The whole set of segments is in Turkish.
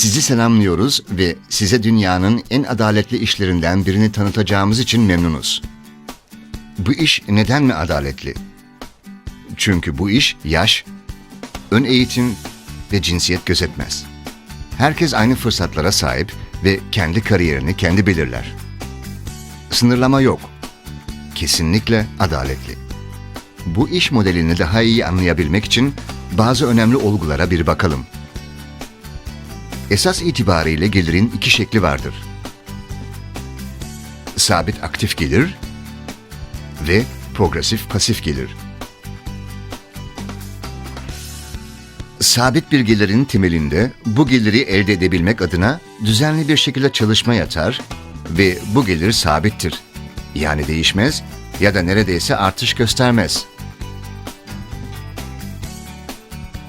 Sizi selamlıyoruz ve size dünyanın en adaletli işlerinden birini tanıtacağımız için memnunuz. Bu iş neden mi adaletli? Çünkü bu iş yaş, ön eğitim ve cinsiyet gözetmez. Herkes aynı fırsatlara sahip ve kendi kariyerini kendi belirler. Sınırlama yok. Kesinlikle adaletli. Bu iş modelini daha iyi anlayabilmek için bazı önemli olgulara bir bakalım. Esas itibariyle gelirin iki şekli vardır. Sabit aktif gelir ve progresif pasif gelir. Sabit bir gelirin temelinde bu geliri elde edebilmek adına düzenli bir şekilde çalışma yatar ve bu gelir sabittir. Yani değişmez ya da neredeyse artış göstermez.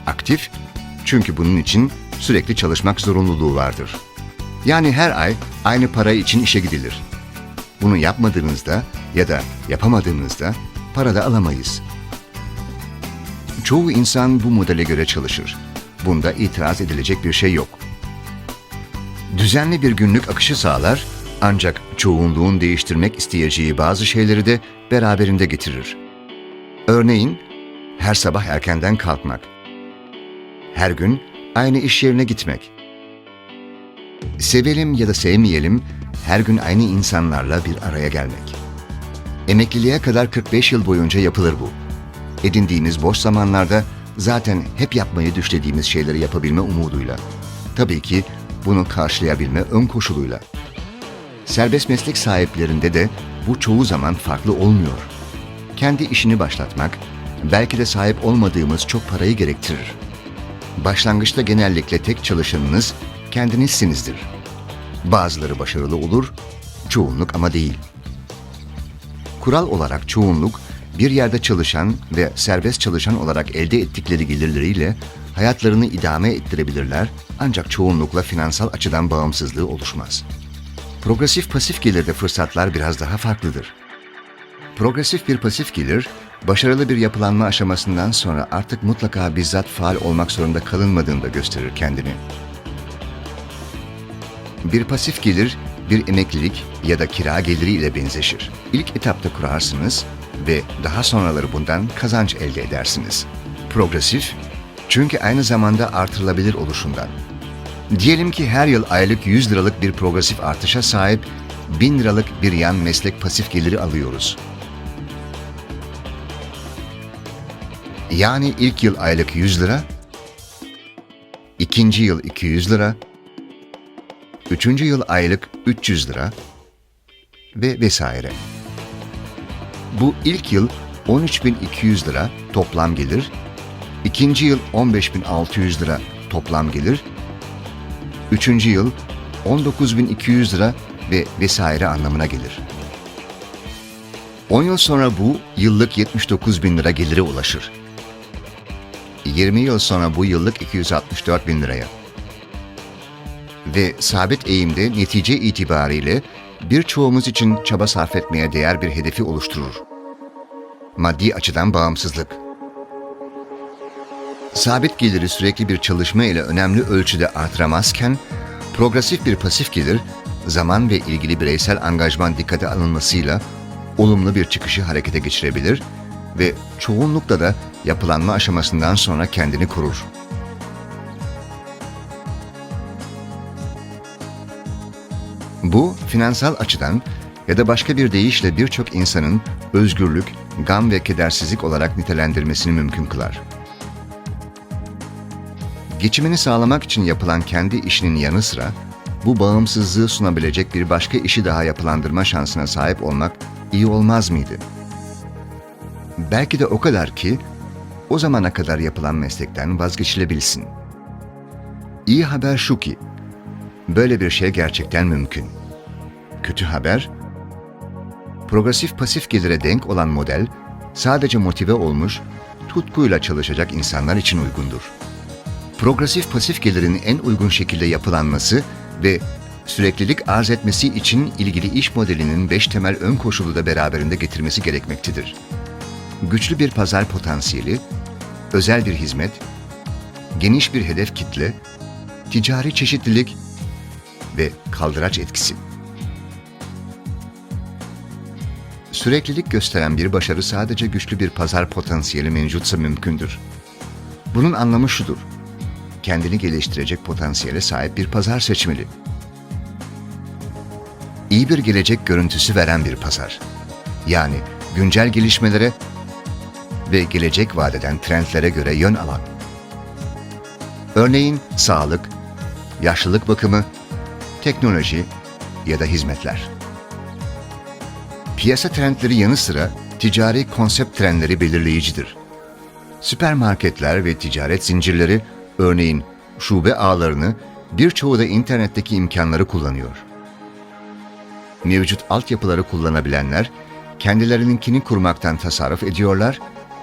Aktif çünkü bunun için sürekli çalışmak zorunluluğu vardır. Yani her ay aynı para için işe gidilir. Bunu yapmadığınızda ya da yapamadığınızda para da alamayız. Çoğu insan bu modele göre çalışır. Bunda itiraz edilecek bir şey yok. Düzenli bir günlük akışı sağlar ancak çoğunluğun değiştirmek isteyeceği bazı şeyleri de beraberinde getirir. Örneğin her sabah erkenden kalkmak. Her gün aynı iş yerine gitmek. Sevelim ya da sevmeyelim her gün aynı insanlarla bir araya gelmek. Emekliliğe kadar 45 yıl boyunca yapılır bu. Edindiğimiz boş zamanlarda zaten hep yapmayı düşlediğimiz şeyleri yapabilme umuduyla. Tabii ki bunu karşılayabilme ön koşuluyla. Serbest meslek sahiplerinde de bu çoğu zaman farklı olmuyor. Kendi işini başlatmak belki de sahip olmadığımız çok parayı gerektirir. Başlangıçta genellikle tek çalışanınız kendinizsinizdir. Bazıları başarılı olur, çoğunluk ama değil. Kural olarak çoğunluk bir yerde çalışan ve serbest çalışan olarak elde ettikleri gelirleriyle hayatlarını idame ettirebilirler ancak çoğunlukla finansal açıdan bağımsızlığı oluşmaz. Progresif pasif gelirde fırsatlar biraz daha farklıdır. Progresif bir pasif gelir, başarılı bir yapılanma aşamasından sonra artık mutlaka bizzat faal olmak zorunda kalınmadığında gösterir kendini. Bir pasif gelir, bir emeklilik ya da kira geliri ile benzeşir. İlk etapta kurarsınız ve daha sonraları bundan kazanç elde edersiniz. Progresif, çünkü aynı zamanda artırılabilir oluşundan. Diyelim ki her yıl aylık 100 liralık bir progresif artışa sahip 1000 liralık bir yan meslek pasif geliri alıyoruz. Yani ilk yıl aylık 100 lira, ikinci yıl 200 lira, üçüncü yıl aylık 300 lira ve vesaire. Bu ilk yıl 13.200 lira toplam gelir, ikinci yıl 15.600 lira toplam gelir, üçüncü yıl 19.200 lira ve vesaire anlamına gelir. 10 yıl sonra bu yıllık 79 bin lira gelire ulaşır. 20 yıl sonra bu yıllık 264 bin liraya. Ve sabit eğimde netice itibariyle birçoğumuz için çaba sarf etmeye değer bir hedefi oluşturur. Maddi açıdan bağımsızlık. Sabit geliri sürekli bir çalışma ile önemli ölçüde artıramazken, progresif bir pasif gelir, zaman ve ilgili bireysel angajman dikkate alınmasıyla olumlu bir çıkışı harekete geçirebilir ve çoğunlukla da yapılanma aşamasından sonra kendini korur. Bu finansal açıdan ya da başka bir deyişle birçok insanın özgürlük, gam ve kedersizlik olarak nitelendirmesini mümkün kılar. Geçimini sağlamak için yapılan kendi işinin yanı sıra bu bağımsızlığı sunabilecek bir başka işi daha yapılandırma şansına sahip olmak iyi olmaz mıydı? Belki de o kadar ki o zamana kadar yapılan meslekten vazgeçilebilsin. İyi haber şu ki, böyle bir şey gerçekten mümkün. Kötü haber, progresif pasif gelire denk olan model sadece motive olmuş, tutkuyla çalışacak insanlar için uygundur. Progresif pasif gelirin en uygun şekilde yapılanması ve süreklilik arz etmesi için ilgili iş modelinin beş temel ön koşulu da beraberinde getirmesi gerekmektedir. Güçlü bir pazar potansiyeli, özel bir hizmet, geniş bir hedef kitle, ticari çeşitlilik ve kaldıraç etkisi. Süreklilik gösteren bir başarı sadece güçlü bir pazar potansiyeli mevcutsa mümkündür. Bunun anlamı şudur. Kendini geliştirecek potansiyele sahip bir pazar seçmeli. İyi bir gelecek görüntüsü veren bir pazar. Yani güncel gelişmelere ve gelecek vadeden trendlere göre yön alan. Örneğin sağlık, yaşlılık bakımı, teknoloji ya da hizmetler. Piyasa trendleri yanı sıra ticari konsept trendleri belirleyicidir. Süpermarketler ve ticaret zincirleri örneğin şube ağlarını birçoğu da internetteki imkanları kullanıyor. Mevcut altyapıları kullanabilenler kendilerininkini kurmaktan tasarruf ediyorlar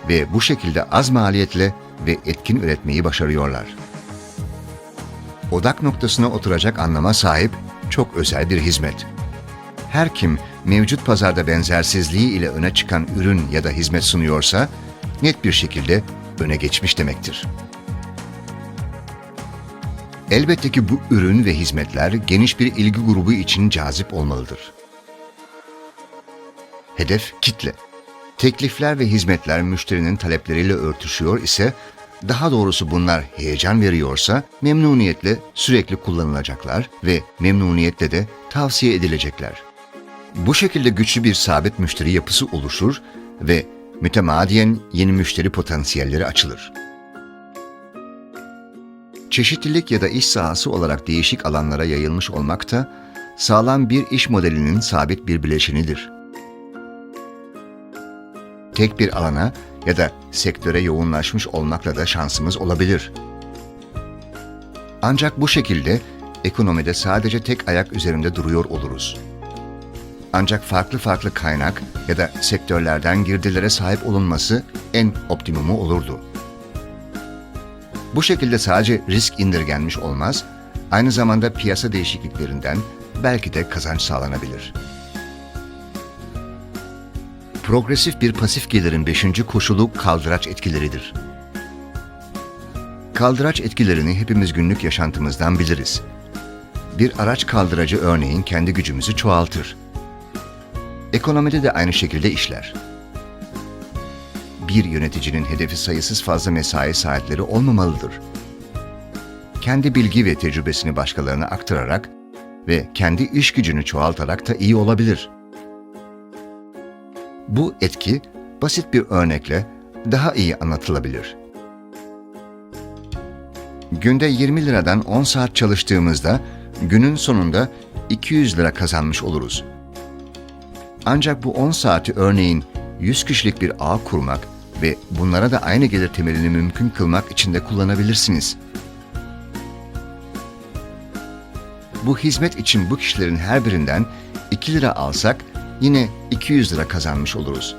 ve bu şekilde az maliyetle ve etkin üretmeyi başarıyorlar. Odak noktasına oturacak anlama sahip çok özel bir hizmet. Her kim mevcut pazarda benzersizliği ile öne çıkan ürün ya da hizmet sunuyorsa net bir şekilde öne geçmiş demektir. Elbette ki bu ürün ve hizmetler geniş bir ilgi grubu için cazip olmalıdır. Hedef kitle. Teklifler ve hizmetler müşterinin talepleriyle örtüşüyor ise, daha doğrusu bunlar heyecan veriyorsa memnuniyetle sürekli kullanılacaklar ve memnuniyetle de tavsiye edilecekler. Bu şekilde güçlü bir sabit müşteri yapısı oluşur ve mütemadiyen yeni müşteri potansiyelleri açılır. Çeşitlilik ya da iş sahası olarak değişik alanlara yayılmış olmak da sağlam bir iş modelinin sabit bir bileşenidir. Tek bir alana ya da sektöre yoğunlaşmış olmakla da şansımız olabilir. Ancak bu şekilde ekonomide sadece tek ayak üzerinde duruyor oluruz. Ancak farklı farklı kaynak ya da sektörlerden girdilere sahip olunması en optimumu olurdu. Bu şekilde sadece risk indirgenmiş olmaz, aynı zamanda piyasa değişikliklerinden belki de kazanç sağlanabilir. Progresif bir pasif gelirin beşinci koşulu kaldıraç etkileridir. Kaldıraç etkilerini hepimiz günlük yaşantımızdan biliriz. Bir araç kaldıracı örneğin kendi gücümüzü çoğaltır. Ekonomide de aynı şekilde işler. Bir yöneticinin hedefi sayısız fazla mesai saatleri olmamalıdır. Kendi bilgi ve tecrübesini başkalarına aktararak ve kendi iş gücünü çoğaltarak da iyi olabilir. Bu etki basit bir örnekle daha iyi anlatılabilir. Günde 20 liradan 10 saat çalıştığımızda günün sonunda 200 lira kazanmış oluruz. Ancak bu 10 saati örneğin 100 kişilik bir ağ kurmak ve bunlara da aynı gelir temelini mümkün kılmak için de kullanabilirsiniz. Bu hizmet için bu kişilerin her birinden 2 lira alsak yine 200 lira kazanmış oluruz.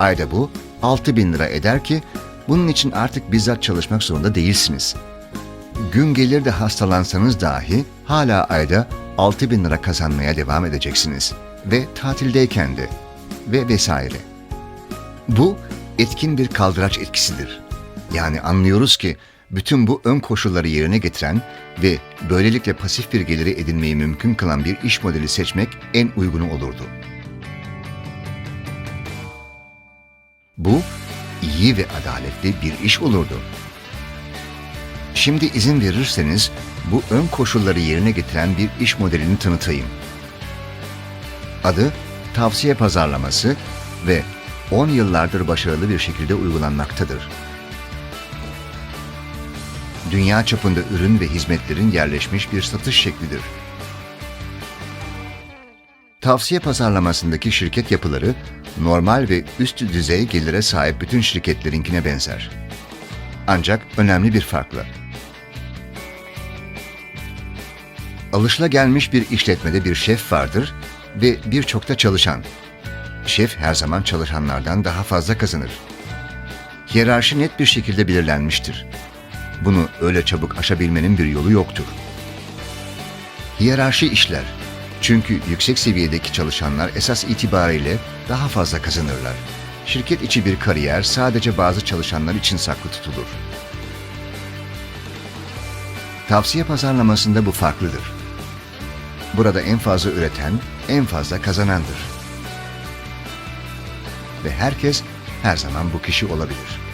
Ayda bu 6000 lira eder ki bunun için artık bizzat çalışmak zorunda değilsiniz. Gün gelir de hastalansanız dahi hala ayda 6000 lira kazanmaya devam edeceksiniz ve tatildeyken de ve vesaire. Bu etkin bir kaldıraç etkisidir. Yani anlıyoruz ki bütün bu ön koşulları yerine getiren ve böylelikle pasif bir geliri edinmeyi mümkün kılan bir iş modeli seçmek en uygunu olurdu. Bu iyi ve adaletli bir iş olurdu. Şimdi izin verirseniz bu ön koşulları yerine getiren bir iş modelini tanıtayım. Adı tavsiye pazarlaması ve 10 yıllardır başarılı bir şekilde uygulanmaktadır. Dünya çapında ürün ve hizmetlerin yerleşmiş bir satış şeklidir. Tavsiye pazarlamasındaki şirket yapıları normal ve üst düzey gelire sahip bütün şirketlerinkine benzer. Ancak önemli bir farkla. Alışılagelmiş bir işletmede bir şef vardır ve birçok da çalışan. Şef her zaman çalışanlardan daha fazla kazanır. Hiyerarşi net bir şekilde belirlenmiştir. Bunu öyle çabuk aşabilmenin bir yolu yoktur. Hiyerarşi işler. Çünkü yüksek seviyedeki çalışanlar esas itibariyle daha fazla kazanırlar. Şirket içi bir kariyer sadece bazı çalışanlar için saklı tutulur. Tavsiye pazarlamasında bu farklıdır. Burada en fazla üreten, en fazla kazanandır. Ve herkes her zaman bu kişi olabilir.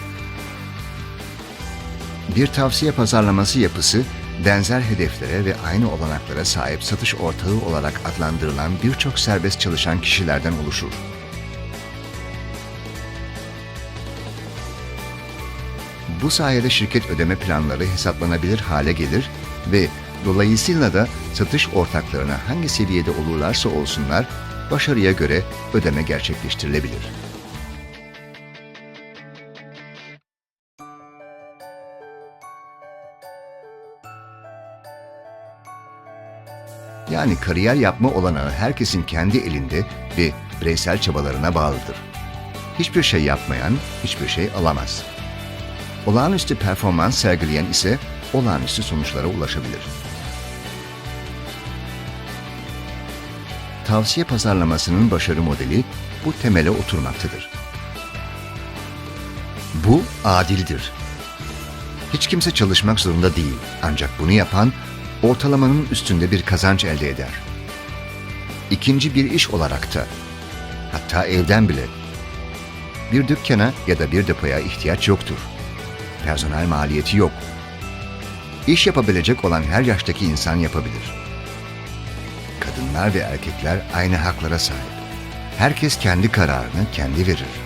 Bir tavsiye pazarlaması yapısı, benzer hedeflere ve aynı olanaklara sahip satış ortağı olarak adlandırılan birçok serbest çalışan kişilerden oluşur. Bu sayede şirket ödeme planları hesaplanabilir hale gelir ve dolayısıyla da satış ortaklarına hangi seviyede olurlarsa olsunlar başarıya göre ödeme gerçekleştirilebilir. Yani kariyer yapma olanağı herkesin kendi elinde ve bireysel çabalarına bağlıdır. Hiçbir şey yapmayan hiçbir şey alamaz. Olağanüstü performans sergileyen ise olağanüstü sonuçlara ulaşabilir. Tavsiye pazarlamasının başarı modeli bu temele oturmaktadır. Bu adildir. Hiç kimse çalışmak zorunda değil ancak bunu yapan ortalamanın üstünde bir kazanç elde eder. İkinci bir iş olarak da, hatta evden bile bir dükkana ya da bir depoya ihtiyaç yoktur. Personel maliyeti yok. İş yapabilecek olan her yaştaki insan yapabilir. Kadınlar ve erkekler aynı haklara sahip. Herkes kendi kararını kendi verir.